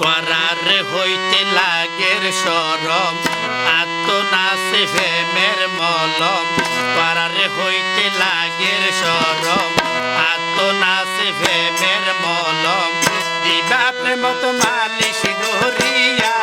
তোরার হইতে লাগের সরম আত্মনাশে ফেমের মলম। তোরার হইতে লাগের সরম আত্মনাশে ফেমের মলম। দিবা প্রেমত মালিশ গরিয়া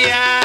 yeah.